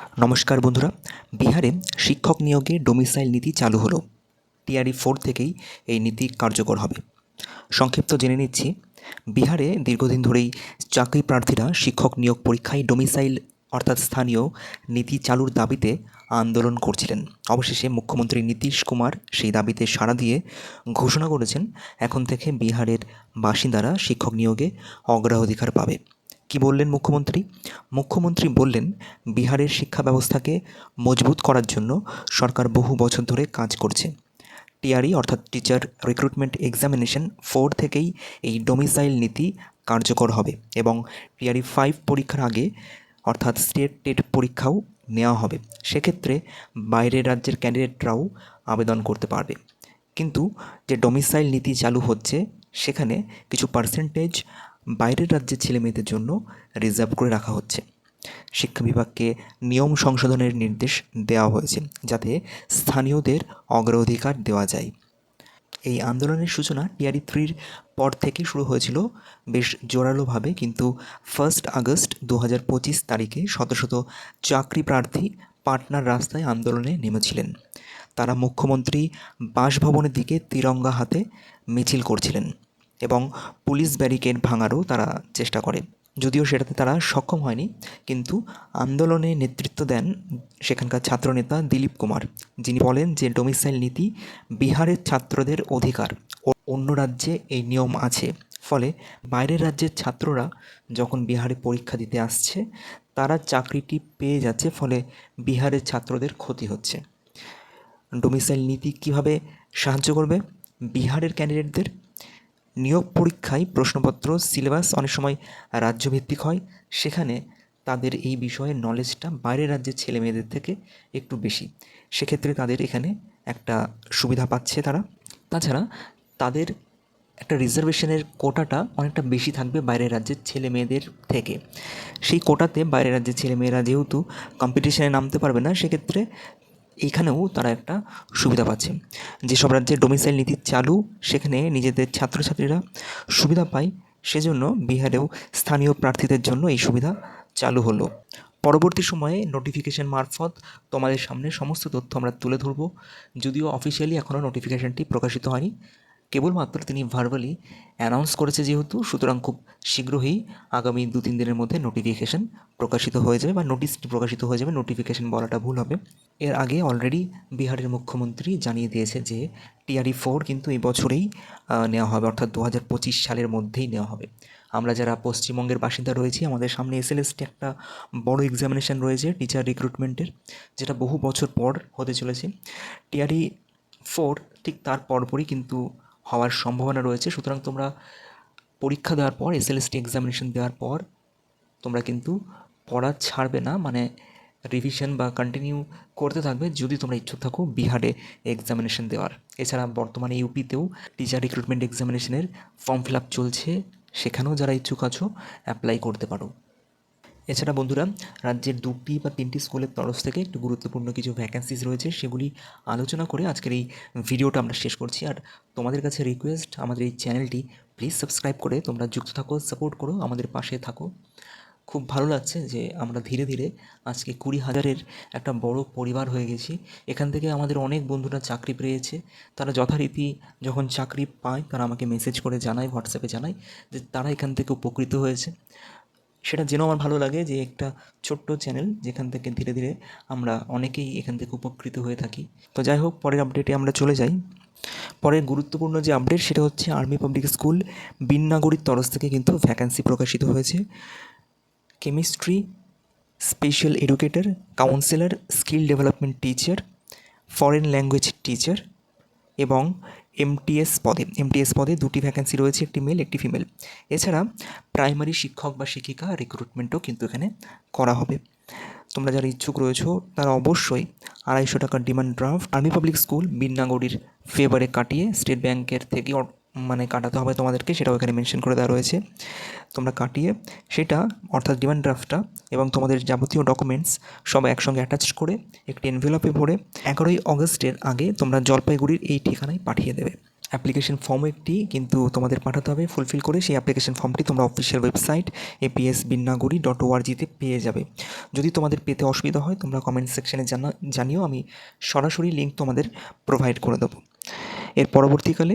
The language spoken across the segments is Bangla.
নমস্কার বন্ধুরা, বিহারে শিক্ষক নিয়োগে ডোমিসাইল নীতি চালু হলো। টিআরই ফোর থেকেই এই নীতি কার্যকর হবে। সংক্ষিপ্ত জেনে নিচ্ছি, বিহারে দীর্ঘদিন ধরেই চাকরি প্রার্থীরা শিক্ষক নিয়োগ পরীক্ষায় ডোমিসাইল অর্থাৎ স্থানীয়, নীতি চালুর দাবিতে আন্দোলন করছিলেন। অবশেষে মুখ্যমন্ত্রী নীতিশ কুমার সেই দাবিতে সাড়া দিয়ে ঘোষণা করেছেন, এখন থেকে বিহারের বাসিন্দারা শিক্ষক নিয়োগে অগ্রাধিকার পাবে। কি বললেন মুখ্যমন্ত্রী? মুখ্যমন্ত্রী বললেন, বিহারের শিক্ষা ব্যবস্থাকে মজবুত করার জন্য সরকার বহু বছর ধরে কাজ করছে। টিআরই অর্থাৎ টিচার রিক্রুটমেন্ট এক্সামিনেশন ফোর থেকেই এই ডোমিসাইল নীতি কার্যকর হবে এবং টিআরই ফাইভ পরীক্ষার আগে অর্থাৎ স্টেট টেট পরীক্ষাও নেওয়া হবে। সেক্ষেত্রে বাইরের রাজ্যের ক্যান্ডিডেটরাও আবেদন করতে পারবে। কিন্তু যে ডোমিসাইল নীতি চালু হচ্ছে, সেখানে কিছু পার্সেন্টেজ বাইরের রাজ্যের ছেলে মেয়েদের জন্য রিজার্ভ করে রাখা হচ্ছে। শিক্ষা বিভাগকে নিয়ম সংশোধনের নির্দেশ দেওয়া হয়েছে যাতে স্থানীয়দের অগ্রাধিকার দেওয়া যায়। এই আন্দোলনের সূচনা টিআরই থ্রির পর থেকে শুরু হয়েছিল বেশ জোরালোভাবে, কিন্তু ফার্স্ট আগস্ট দু হাজার পঁচিশ তারিখে শত শত চাকরি প্রার্থী পাটনার রাস্তায় আন্দোলনে নেমেছিলেন। তারা মুখ্যমন্ত্রী বাসভবনের দিকে তিরঙ্গা হাতে মিছিল করছিলেন। এবং পুলিশ ব্যারিকেড ভাঙারও তারা চেষ্টা করে। যদিও সেটাতে তারা সক্ষম হয়নি, কিন্তু আন্দোলনে নেতৃত্ব দেন সেখানকার ছাত্রনেতা দিলীপ কুমার, যিনি বলেন যে ডোমিসাইল নীতি বিহারের ছাত্রদের অধিকার ও অন্য রাজ্যে এই নিয়ম আছে। ফলে বাইরের রাজ্যের ছাত্ররা যখন বিহারে পরীক্ষা দিতে আসছে, তারা চাকরিটি পেয়ে যাচ্ছে, ফলে বিহারের ছাত্রদের ক্ষতি হচ্ছে। ডোমিসাইল নীতি কীভাবে সাহায্য করবে? বিহারের ক্যান্ডিডেটদের নিয়োগ পরীক্ষায় প্রশ্নপত্র, সিলেবাস অনেক সময় রাজ্যভিত্তিক হয়। সেখানে তাদের এই বিষয়ে নলেজটা বাইরের রাজ্যের ছেলে মেয়েদের থেকে একটু বেশি। সেক্ষেত্রে তাদের এখানে একটা সুবিধা পাচ্ছে তারা। তাছাড়া তাদের একটা রিজার্ভেশনের কোটাটা অনেকটা বেশি থাকবে বাইরের রাজ্যের ছেলে মেয়েদের থেকে। সেই কোটাতে বাইরের রাজ্যের ছেলে মেয়েরা যেহেতু কম্পিটিশানে নামতে পারবে না, সেক্ষেত্রে এইখানেও তারা একটা সুবিধা পাচ্ছে। যেসব রাজ্যে ডোমিসাইল নীতি চালু, সেখানে নিজেদের ছাত্রছাত্রীরা সুবিধা পায়, সেজন্য বিহারেও স্থানীয় প্রার্থীদের জন্য এই সুবিধা চালু হলো। পরবর্তী সময়ে নোটিফিকেশন মারফত তোমাদের সামনে সমস্ত তথ্য আমরা তুলে ধরবো। যদিও অফিসিয়ালি এখনও নোটিফিকেশানটি প্রকাশিত হয়নি কেবলমাত্র তিনি ভার্বালি অ্যানাউন্স করেছে যেহেতু, সুতরাং খুব শীঘ্রই আগামী দু তিন দিনের মধ্যে নোটিফিকেশন প্রকাশিত হয়ে যাবে বা নোটিশটি প্রকাশিত হয়ে যাবে নোটিফিকেশন বলাটা ভুল হবে। এর আগে অলরেডি বিহারের মুখ্যমন্ত্রী জানিয়ে দিয়েছে যে টিআরই ফোর কিন্তু এই বছরেই নেওয়া হবে, অর্থাৎ দু পঁচিশ সালের মধ্যেই নেওয়া হবে। আমরা যারা পশ্চিমবঙ্গের বাসিন্দা রয়েছি, আমাদের সামনে এসএলএসটি একটা বড় এক্সামিনেশন রয়েছে টিচার রিক্রুটমেন্টের যেটা বহু বছর পর হতে চলেছে। টিআরই ফোর ঠিক তার পরপরই কিন্তু হওয়ার সম্ভাবনা রয়েছে। সুতরাং তোমরা পরীক্ষা দেওয়ার পর এস এসএলএসটি এক্সামিনেশন দেওয়ার পর, তোমরা কিন্তু পড়া ছাড়বে না। মানে রিভিশন বা কন্টিনিউ করতে থাকবে যদি তোমরা ইচ্ছুক থাকো বিহারে এক্সামিনেশন দেওয়ার। এছাড়া বর্তমানে ইউপিতেও টিচার রিক্রুটমেন্ট এক্সামিনেশনের ফর্ম ফিল আপ চলছে। সেখানেও যারা ইচ্ছুক আছো অ্যাপ্লাই করতে পারো। এছাড়া বন্ধুরা, রাজ্যের দুটি বা তিনটি স্কুলের তরফ থেকে একটু গুরুত্বপূর্ণ কিছু ভ্যাকেন্সিস রয়েছে, সেগুলি আলোচনা করে আজকের এই ভিডিওটা আমরা শেষ করছি। আর তোমাদের কাছে রিকোয়েস্ট আমাদের এই চ্যানেলটি প্লিজ সাবস্ক্রাইব করে তোমরা যুক্ত থাকো সাপোর্ট করো, আমাদের পাশে থাকো। খুব ভালো লাগছে যে আমরা ধীরে ধীরে আজকে কুড়ি হাজারের একটা বড় পরিবার হয়ে গেছি। এখান থেকে আমাদের অনেক বন্ধুরা চাকরি পেয়েছে। তারা যথারীতি যখন চাকরি পায়, তারা আমাকে মেসেজ করে জানায় হোয়াটসঅ্যাপে জানায় যে তারা এখান থেকে উপকৃত হয়েছে। সেটা জেনেও আমার ভালো লাগে যে একটা ছোট্ট চ্যানেল যেখান থেকে ধীরে ধীরে আমরা অনেকেই এখান থেকে উপকৃত হয়ে থাকি। তো যাই হোক, পরের আপডেটে আমরা চলে যাই। পরের গুরুত্বপূর্ণ যে আপডেট সেটা হচ্ছে আর্মি পাবলিক স্কুল বিননাগরীর তরফ থেকে কিন্তু ভ্যাকান্সি প্রকাশিত হয়েছে। Chemistry special educator counsellor skill development teacher foreign language teacher এবং এমটিএস পদে এমটিএস পদে দুটি ভ্যাকেন্সি রয়েছে, একটি মেল একটি ফিমেল এছাড়া প্রাইমারি শিক্ষক বা শিক্ষিকা রিক্রুটমেন্টও কিন্তু এখানে করা হবে। তোমরা যারা ইচ্ছুক রয়েছো, তারা অবশ্যই আড়াইশো টাকার demand draft army public school বিননাগরীর ফেভারে কাটিয়ে স্টেট ব্যাংকের থেকে মানে কাটাতে হবে তোমাদেরকে, সেটাও এখানে মেনশন করে দেওয়া রয়েছে। তোমরা কাটিয়ে সেটা, অর্থাৎ ডিমান্ড ড্রাফটটা এবং তোমাদের যাবতীয় ডকুমেন্টস সব একসঙ্গে অ্যাটাচ করে একটি এনভেলপে ভরে এগারোই অগস্টের আগে তোমরা জলপাইগুড়ির এই ঠিকানায় পাঠিয়ে দেবে। অ্যাপ্লিকেশন ফর্ম একটি, কিন্তু তোমাদের পাঠাতে হবে ফুলফিল করে সেই অ্যাপ্লিকেশন ফর্মটি তোমরা official website APS Binnaguri dot ওআরজিতে পেয়ে যাবে। যদি তোমাদের পেতে অসুবিধা হয়, তোমরা কমেন্ট সেকশানে জানা, জানিও, আমি সরাসরি লিঙ্ক তোমাদের প্রোভাইড করে দেবো। এর পরবর্তীকালে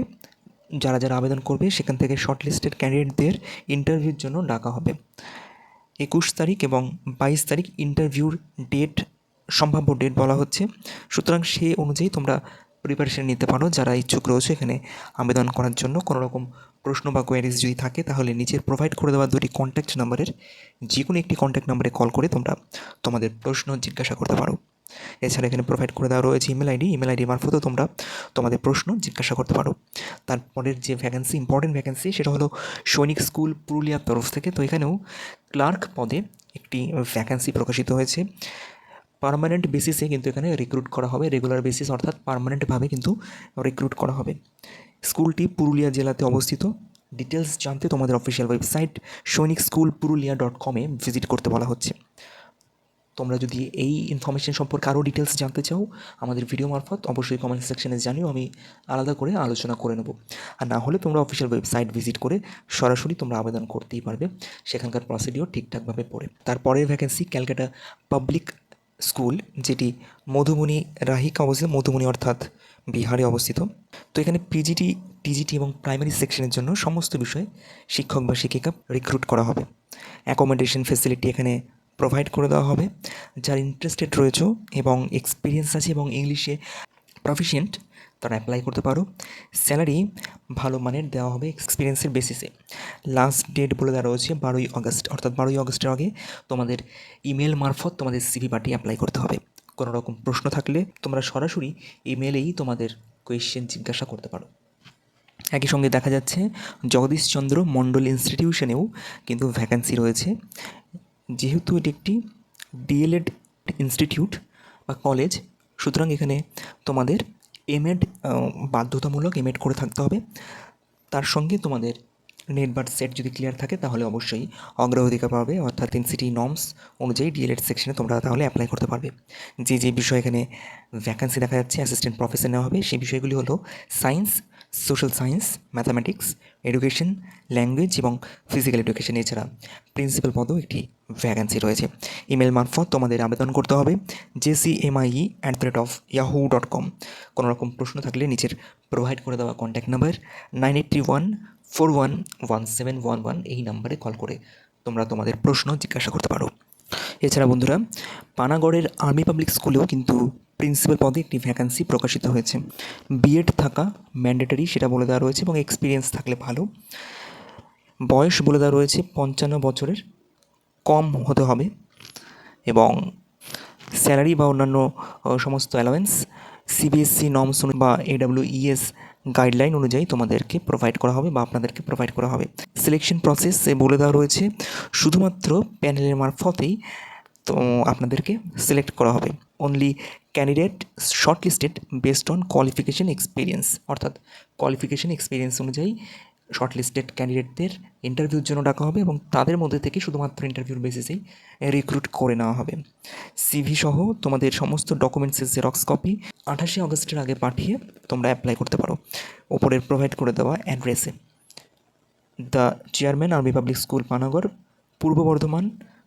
যারা যারা আবেদন করবে, সেখান থেকে শর্টলিস্টেড ক্যান্ডিডেটদের ইন্টারভিউর জন্য ডাকা হবে। একুশ তারিখ এবং বাইশ তারিখ ইন্টারভিউর ডেট, সম্ভাব্য ডেট বলা হচ্ছে। সুতরাং সে অনুযায়ী তোমরা প্রিপারেশন নিতে পারো, যারা ইচ্ছুক রয়েছে এখানে আবেদন করার জন্য। কোনো রকম প্রশ্ন বা কোয়ারিজ যদি থাকে, তাহলে নিচের প্রোভাইড করে দেওয়া দুটি কন্ট্যাক্ট নাম্বারের যে কোনো একটি কন্ট্যাক্ট নাম্বারে কল করে তোমরা তোমাদের প্রশ্ন জিজ্ঞাসা করতে পারো। এছাড়া এখানে প্রোভাইড করে দেওয়া রয়েছে ইমেল আইডি ইমেল আইডি মারফতও তোমরা তোমাদের প্রশ্ন জিজ্ঞাসা করতে পারো। তারপরের যে ভ্যাকেন্সি ইম্পর্টেন্ট ভ্যাকেন্সি সেটা হলো সৈনিক স্কুল পুরুলিয়ার তরফ থেকে। তো এখানেও ক্লার্ক পদে একটি ভ্যাকেন্সি প্রকাশিত হয়েছে। পার্মানেন্ট বেসিসে কিন্তু এখানে রিক্রুট করা হবে রেগুলার বেসিস অর্থাৎ পার্মানেন্টভাবে কিন্তু রিক্রুট করা হবে। স্কুলটি পুরুলিয়া জেলাতে অবস্থিত। ডিটেলস জানতে তোমাদের official website Sainik school Purulia dot কমে ভিজিট করতে বলা হচ্ছে। তোমরা যদি এই ইনফরমেশন সম্পর্কে আরও ডিটেলস জানতে চাও, আমাদের ভিডিও মারফত অবশ্যই কমেন্ট সেকশনে জানিও, আমি আলাদা করে আলোচনা করে নেব। আর না হলে তোমরা অফিসিয়াল ওয়েবসাইট ভিজিট করে সরাসরি তোমরা আবেদন করতেই পারবে, সেখানকার প্রসিডিওর ঠিকঠাকভাবে পড়ে। তারপরের ভ্যাকেন্সি ক্যালকাটা পাবলিক স্কুল যেটি মধুবনী রাহিক অবস্থিত মধুবনী অর্থাৎ বিহারে অবস্থিত। তো এখানে পিজিটি টিজিটি এবং প্রাইমারি সেকশনের জন্য সমস্ত বিষয়ে শিক্ষক বা শিক্ষিকা রিক্রুট করা হবে। অ্যাকোমোডেশন ফেসিলিটি এখানে প্রোভাইড করে দেওয়া হবে, যার ইন্টারেস্টেড রয়েছে এবং এক্সপিরিয়েন্স আছে এবং ইংলিশে প্রফিসিয়েন্ট তারা অ্যাপ্লাই করতে পারো। স্যালারি ভালো মানের দেওয়া হবে এক্সপিরিয়েন্সের বেসিসে লাস্ট ডেট বলে দেওয়া রয়েছে বারোই আগস্ট, অর্থাৎ বারোই আগস্টের আগে তোমাদের ইমেল মারফত তোমাদের সিভি পাঠিয়ে অ্যাপ্লাই করতে হবে। কোনো রকম প্রশ্ন থাকলে তোমরা সরাসরি ইমেলেই তোমাদের কোয়েশ্চেন জিজ্ঞাসা করতে পারো। একই সঙ্গে দেখা যাচ্ছে জগদীশচন্দ্র মণ্ডল ইনস্টিটিউশনেও কিন্তু ভ্যাকান্সি রয়েছে। যেহেতু এটি একটি ডিএলএড ইনস্টিটিউট বা কলেজ সুতরাং এখানে তোমাদের এমএড বাধ্যতামূলক এমএড করে থাকতে হবে। তার সঙ্গে তোমাদের নেট বার সেট যদি ক্লিয়ার থাকে, তাহলে অবশ্যই অগ্রাধিকার পাবে, অর্থাৎ এনসিটি নর্মস অনুযায়ী ডিএলএড সেকশনে তোমরা তাহলে অ্যাপ্লাই করতে পারবে। যে যে বিষয় এখানে ভ্যাকান্সি দেখা যাচ্ছে অ্যাসিস্ট্যান্ট প্রফেসর নেওয়া হবে, সেই বিষয়গুলি হলো science social science mathematics education language এবং ফিজিক্যাল এডুকেশন এছাড়া প্রিন্সিপাল পদও একটি ভ্যাকান্সি রয়েছে। ইমেল মারফত তোমাদের আবেদন করতে হবে JC MIE at the rate of Yahoo dot com কোনো রকম প্রশ্ন থাকলে নিচের প্রোভাইড করে দেওয়া contact number nine eight three one four one one seven one one এই নাম্বারে কল করে তোমরা তোমাদের প্রশ্ন জিজ্ঞাসা করতে পারো। এছাড়া বন্ধুরা, পানাগড়ের আর্মি পাবলিক স্কুলেও কিন্তু প্রিন্সিপাল পদে একটি ভ্যাকান্সি প্রকাশিত হয়েছে। বিএড থাকা ম্যান্ডেটারি সেটা বলে দেওয়া রয়েছে এবং এক্সপিরিয়েন্স থাকলে ভালো। বয়স বলে দেওয়া রয়েছে পঞ্চান্ন বছরের, কম হতে হবে এবং স্যালারি বা অন্যান্য সমস্ত অ্যালাওয়েন্স সিবিএসসি নর্মস বা এডাব্লিউইএস গাইডলাইন অনুযায়ী তোমাদেরকে প্রোভাইড করা হবে বা আপনাদেরকে প্রোভাইড করা হবে। সিলেকশন প্রসেস বলে দেওয়া রয়েছে, শুধুমাত্র প্যানেলের মারফতেই তো আপনাদেরকে সিলেক্ট করা হবে। Only candidate short listed based on qualification experience অর্থাৎ কোয়ালিফিকেশন এক্সপিরিয়েন্স অনুযায়ী শর্ট লিস্টেড ক্যান্ডিডেটদের ইন্টারভিউর জন্য ডাকা হবে এবং তাদের মধ্যে থেকে শুধুমাত্র ইন্টারভিউর বেসিসেই রিক্রুট করে নেওয়া হবে। সিভি সহ তোমাদের সমস্ত ডকুমেন্টসের জেরক্স কপি আঠাশে আগস্টের আগে পাঠিয়ে তোমরা অ্যাপ্লাই করতে পারো। ওপরের প্রোভাইড করে দেওয়া অ্যাড্রেসে the chairman army public school Panagarh Purba Bardhaman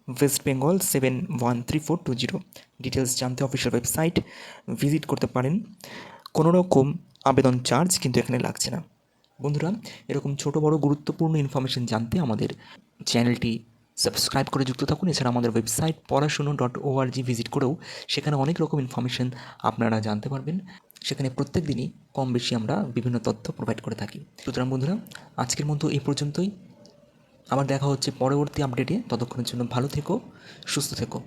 West Bengal seven one three four two zero details জানতে অফিসিয়াল ওয়েবসাইট ভিজিট করতে পারেন। কোনো রকম আবেদন চার্জ কিন্তু এখানে লাগছে না। বন্ধুরা, এরকম ছোট, বড়, গুরুত্বপূর্ণ ইনফরমেশন জানতে আমাদের চ্যানেলটি সাবস্ক্রাইব করে যুক্ত থাকুন। এছাড়া আমাদের ওয়েবসাইট পড়াশুনো ডট ওআরজি ভিজিট করেও সেখানে অনেক রকম ইনফরমেশন আপনারা জানতে পারবেন। সেখানে প্রত্যেক দিনই কম বেশি আমরা বিভিন্ন তথ্য প্রোভাইড করে থাকি। সুতরাং বন্ধুরা, আজকের মতো এই পর্যন্তই। আবার দেখা হচ্ছে পরবর্তী আপডেটে ততক্ষণের জন্য ভালো থেকো সুস্থ থেকো।